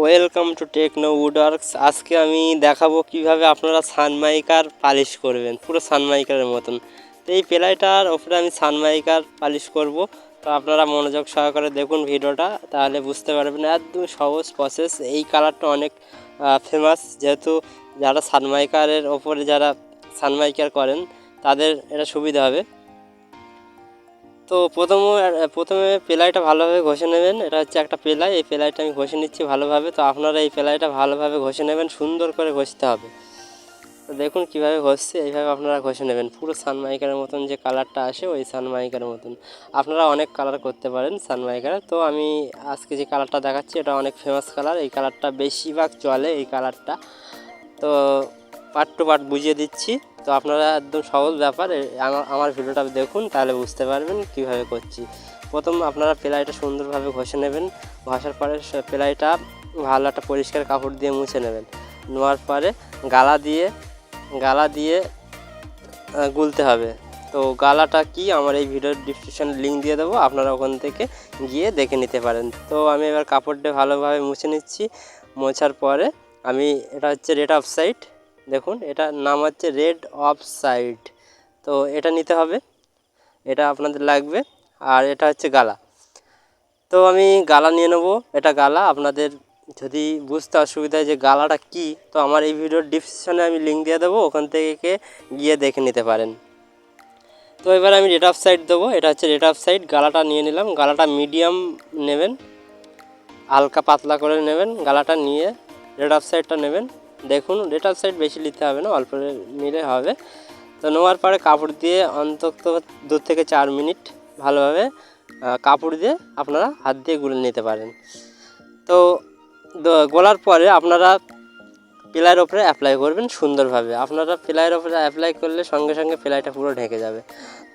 Welcome to techno উডওয়ার্কস আজকে আমি দেখাবো কীভাবে আপনারা সানমাইকার পালিশ করবেন, পুরো সানমাইকারের মতন। তো এই প্লাইটার ওপরে আমি সানমাইকার পালিশ করব। তো আপনারা মনোযোগ সহকারে দেখুন ভিডিওটা, তাহলে বুঝতে পারবেন একদম সহজ প্রসেস এই কালারটা অনেক ফেমাস যেহেতু যারা সানমাইকারের ওপরে যারা সানমাইকার করেন, তাদের এটা সুবিধা হবে। তো প্রথম, প্রথমে পেলাইটা ভালোভাবে ঘষে নেবেন। এটা হচ্ছে একটা পেলাই, এই পেলাইটা আমি ঘষে নিচ্ছি ভালোভাবে। তো আপনারা এই পেলাইটা ভালোভাবে ঘষে নেবেন, সুন্দর করে ঘষতে হবে। তো দেখুন কীভাবে ঘষছে, এইভাবে আপনারা ঘষে নেবেন। পুরো সানমাইকারের মতন যে কালারটা আসে, ওই সানমাইকারের মতন। আপনারা অনেক কালার করতে পারেন সানমাইকারে। তো আমি আজকে যে কালারটা দেখাচ্ছি, এটা অনেক ফেমাস কালার। এই কালারটা বেশিরভাগ চলে এই কালারটা। তো পার্ট টু পার্ট বুঝিয়ে দিচ্ছি। তো আপনারা একদম সহজ ব্যাপার আমার ভিডিওটা দেখুন, তাহলে বুঝতে পারবেন কীভাবে করছি। প্রথম আপনারা প্লাইটা সুন্দরভাবে ঘষে নেবেন, ঘষার পরে প্লাইটা ভালো একটা পরিষ্কার কাপড় দিয়ে মুছে নেবেন। নেওয়ার পরে গালা দিয়ে গালা দিয়ে গুলতে হবে। তো গালাটা কি, আমার এই ভিডিওর ডিসক্রিপশানে লিঙ্ক দিয়ে দেবো, আপনারা ওখান থেকে গিয়ে দেখে নিতে পারেন। তো আমি এবার কাপড়টা ভালোভাবে মুছে নিচ্ছি, মোছার পরে আমি, এটা হচ্ছে রেড অফ সাইড দেখুন এটার নাম হচ্ছে রেড অফ সাইড তো এটা নিতে হবে, এটা আপনাদের লাগবে, আর এটা হচ্ছে গালা। তো আমি গালা নিয়ে নেব, এটা গালা। আপনাদের যদি বুঝতে অসুবিধা হয় যে গালাটা কি, তো আমার এই ভিডিওর ডিসক্রিপশানে আমি লিঙ্ক দিয়ে দেবো, ওখান থেকে গিয়ে দেখে নিতে পারেন। তো এবার আমি রেড অফ সাইড দেবো, এটা হচ্ছে রেড অফ সাইড গালাটা নিয়ে নিলাম, গালাটা মিডিয়াম নেবেন, হালকা পাতলা করে নেবেন, গালাটা নিয়ে রেড অফ সাইডটা নেবেন। দেখুন অফ সাইড বেশি নিতে হবে না, অল্প নিলে হবে। তো নেওয়ার পরে কাপড় দিয়ে অন্তত দু থেকে চার মিনিট ভালোভাবে কাপড় দিয়ে আপনারা হাত দিয়ে গুলে নিতে পারেন। তো গোলার পরে আপনারা প্লাইয়ের ওপরে অ্যাপ্লাই করবেন সুন্দরভাবে। আপনারা প্লাইয়ের ওপরে অ্যাপ্লাই করলে সঙ্গে সঙ্গে প্লাইটা পুরো ঢেকে যাবে।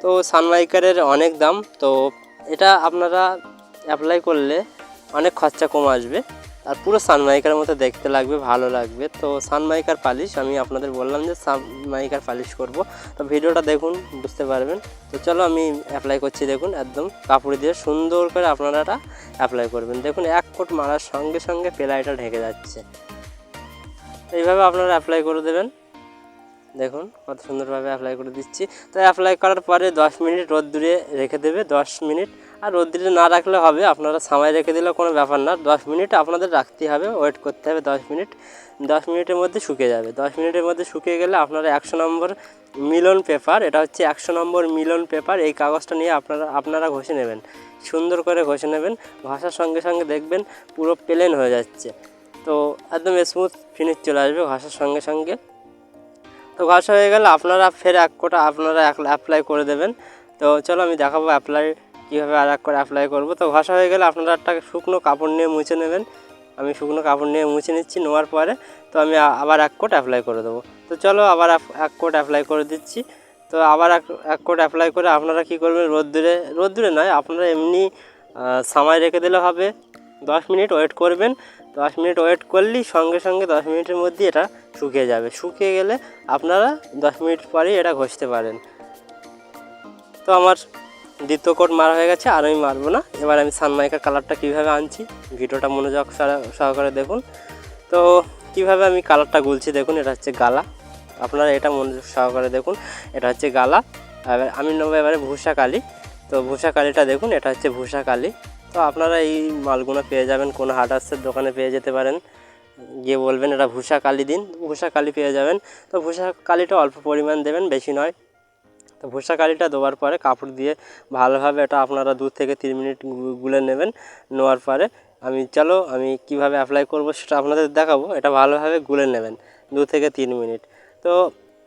তো সানমাইকারের অনেক দাম, তো এটা আপনারা অ্যাপ্লাই করলে অনেক খরচা কম আসবে। আর পুরো সানমাইকার মতো দেখতে লাগবে, ভালো লাগবে। তো সানমাইকার পালিশ, আমি আপনাদের বললাম যে সানমাইকার পালিশ করব। তো ভিডিওটা দেখুন, বুঝতে পারবেন। তো চলো আমি অ্যাপ্লাই করছি, দেখুন, একদম কাপড় দিয়ে সুন্দর করে আপনারা অ্যাপ্লাই করবেন। দেখুন, এক কোট মারার সঙ্গে সঙ্গে পেলাইটা ঢেকে যাচ্ছে। এইভাবে আপনারা অ্যাপ্লাই করে দেবেন। দেখুন, কত সুন্দরভাবে অ্যাপ্লাই করে দিচ্ছি। তো অ্যাপ্লাই করার পরে দশ মিনিট রোদ্দুরে রেখে দেবে, দশ মিনিট। আর রোদ্দুরে না রাখলে হবে, আপনারা সামাই রেখে দিলে কোনো ব্যাপার না। দশ মিনিট আপনাদের রাখতেই হবে ওয়েট করতে হবে দশ মিনিট। দশ মিনিটের মধ্যে শুকিয়ে যাবে। দশ মিনিটের মধ্যে শুকিয়ে গেলে আপনারা একশো নম্বর মিলন পেপার এটা হচ্ছে একশো নম্বর মিলন পেপার এই কাগজটা নিয়ে আপনারা আপনারা ঘষে নেবেন। সুন্দর করে ঘষে নেবেন, ঘষার সঙ্গে সঙ্গে দেখবেন পুরো প্লেন হয়ে যাচ্ছে। তো একদম স্মুথ ফিনিশ চলে আসবে ঘষার সঙ্গে সঙ্গে। তো ঘষা হয়ে গেলে, আপনারা ফের এক কোটা আপনারা অ্যাপ্লাই করে দেবেন। তো চলো আমি দেখাবো অ্যাপ্লাই কীভাবে আর এক করে অ্যাপ্লাই করব। তো ঘষা হয়ে গেলে, আপনারা একটা শুকনো কাপড় নিয়ে মুছে নেবেন। আমি শুকনো কাপড় নিয়ে মুছে নিচ্ছি, নেওয়ার পরে তো আমি আবার এক কোট অ্যাপ্লাই করে দেবো। তো চলো আবার এক- কোট অ্যাপ্লাই করে দিচ্ছি। তো আবার এক এক কোট অ্যাপ্লাই করে আপনারা কী করবেন, রোদ্দুরে রোদ্দুরে নয়, আপনারা এমনি সামায় রেখে দিলে হবে। দশ মিনিট ওয়েট করবেন। দশ মিনিট ওয়েট করলেই সঙ্গে সঙ্গে দশ মিনিটের মধ্যে এটা শুকিয়ে যাবে। শুকিয়ে গেলে আপনারা দশ মিনিট পরেই এটা ঘষতে পারেন। তো আমার দ্বিতীয় কোট মারা হয়ে গেছে, আর আমি মারবো না। এবার আমি সানমাইকার কালারটা কীভাবে আনছি, ভিডিওটা মনোযোগ সহকারে- দেখুন। তো কীভাবে আমি কালারটা গুলছি দেখুন, এটা হচ্ছে গালা। আপনারা এটা মনোযোগ সহকারে দেখুন, এটা হচ্ছে গালা। এবার আমি নেব এবারে ভূষা কালি তো ভূষা কালিটা দেখুন, এটা হচ্ছে ভূষা কালি তো আপনারা এই মালগুলো পেয়ে যাবেন, কোনো হার্ডার্সের দোকানে পেয়ে যেতে পারেন। গিয়ে বলবেন, এটা ভূষা কালি দিন, ভূষা কালি পেয়ে যাবেন। তো ভূষা কালিটা অল্প পরিমাণ দেবেন, বেশি নয়। তো ভূষা কালিটা দেওয়ার পরে কাপড় দিয়ে ভালোভাবে এটা আপনারা দু থেকে তিন মিনিট গুলে নেবেন, নেওয়ার পরে আমি, চলো আমি কীভাবে অ্যাপ্লাই করব সেটা আপনাদের দেখাবো। এটা ভালোভাবে গুলে নেবেন, দু থেকে তিন মিনিট। তো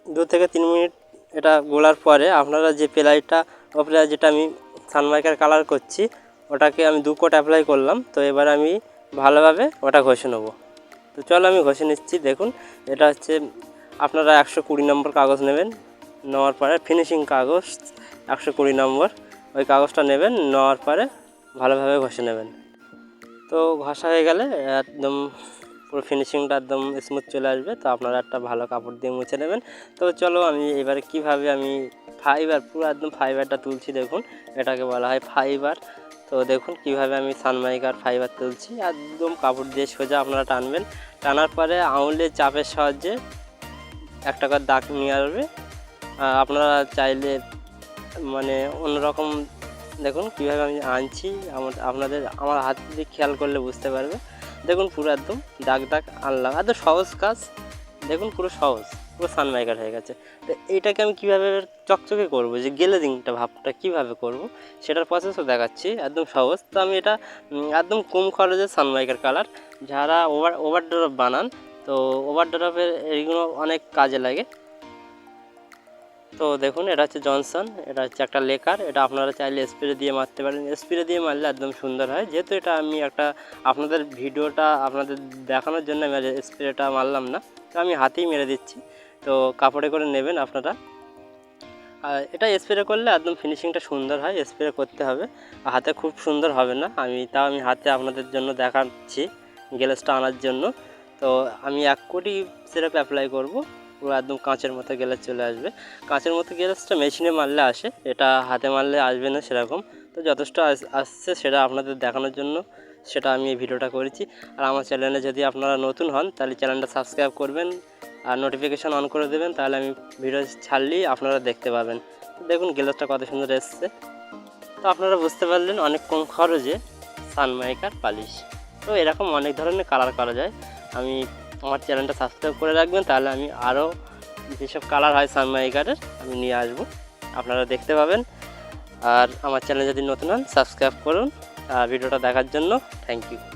দু থেকে তিন মিনিট এটা গোলার পরে আপনারা যে প্লাইটা ওপরে যেটা আমি সানমাইকার কালার করছি ওটাকে আমি দু কোট অ্যাপ্লাই করলাম, তো এবার আমি ভালোভাবে ওটা ঘষে নেব। তো চলো আমি ঘষে নিচ্ছি, দেখুন, এটা হচ্ছে, আপনারা একশো কুড়ি নম্বর কাগজ নেবেন, নেওয়ার পরে ফিনিশিং কাগজ, একশো কুড়ি নম্বর, ওই কাগজটা নেবেন, নেওয়ার পরে ভালোভাবে ঘষে নেবেন। তো ঘষা হয়ে গেলে একদম পুরো ফিনিশিংটা একদম স্মুথ চলে আসবে, তো আপনারা একটা ভালো কাপড় দিয়ে মুছে নেবেন। তো চলো আমি এবারে কীভাবে আমি ফাইবার পুরো একদম ফাইবারটা তুলছি, দেখুন, এটাকে বলা হয় ফাইবার তো দেখুন কীভাবে আমি সানমাইকার ফাইবার তুলছি। একদম কাপড় দিয়ে সোজা আপনারা টানবেন। টানার পরে আঙুলের চাপের সাহায্যে একটা করে দাগ নিয়ে আসবে। আপনারা চাইলে মানে অন্যরকম দেখুন কীভাবে আমি আনছি, আমার, আপনাদের আমার হাত দিয়ে খেয়াল করলে বুঝতে পারবে। দেখুন পুরো একদম দাগ দাগ আনলাম। এত সহজ কাজ। দেখুন পুরো সহজ। পুরো সানমাইকার হয়ে গেছে। তো এইটাকে আমি কীভাবে চকচকে করব? যে গ্লেজিংটা ভাবটা কীভাবে করব? সেটার প্রসেসও দেখাচ্ছি, একদম সহজ। তো আমি এটা একদম কম খরচে সানমাইকার কালার যারা ওভার ওভার ড্রপ বানান, তো ওভার ড্রপের এইগুলো অনেক কাজে লাগে। তো দেখুন, এটা হচ্ছে জনসন এটা হচ্ছে একটা লেকার, এটা আপনারা চাইলে স্প্রে দিয়ে মারতে পারেন। স্প্রে দিয়ে মারলে একদম সুন্দর হয়। যেহেতু এটা আমি একটা, আপনাদের ভিডিওটা আপনাদের দেখানোর জন্য আমি স্প্রেটা মারলাম না, তো আমি হাতেই মেরে দিচ্ছি। তো কাপড়ে করে নেবেন আপনারা। আর এটা স্প্রে করলে একদম ফিনিশিংটা সুন্দর হয় স্প্রে করতে হবে। হাতে খুব সুন্দর হবে না, আমি তাও আমি হাতে আপনাদের জন্য দেখাচ্ছি গ্যালেসটা আনার জন্য। তো আমি এক কোটি সিরাপ অ্যাপ্লাই করব, পুরো একদম কাঁচের মতো গ্যালেস চলে আসবে। কাঁচের মতো গ্যালেসটা মেশিনে মারলে আসে, এটা হাতে মারলে আসবে না সেরকম। তো যথেষ্ট আস- আসছে সেটা আপনাদের দেখানোর জন্য, সেটা আমি এই ভিডিওটা করেছি। আর আমার চ্যানেলে যদি আপনারা নতুন হন, তাহলে চ্যানেলটা সাবস্ক্রাইব করবেন। আর নোটিফিকেশান অন করে দেবেন, তাহলে আমি ভিডিও ছাড়লেই আপনারা দেখতে পাবেন। দেখুন গ্যালেসটা কত সুন্দর এসছে। তো আপনারা বুঝতে পারলেন অনেক কম খরচে সানমাইকার পালিশ। তো এরকম অনেক ধরনের কালার করা যায়। আমি আমার চ্যানেলটা সাবস্ক্রাইব করে রাখবেন, তাহলে আমি আরও যেসব কালার হয় সানমাইকারের আমি নিয়ে আসব। আপনারা দেখতে পাবেন। আর আমার চ্যানেল যদি নতুন হন সাবস্ক্রাইব করুন। আর ভিডিওটা দেখার জন্য থ্যাংক ইউ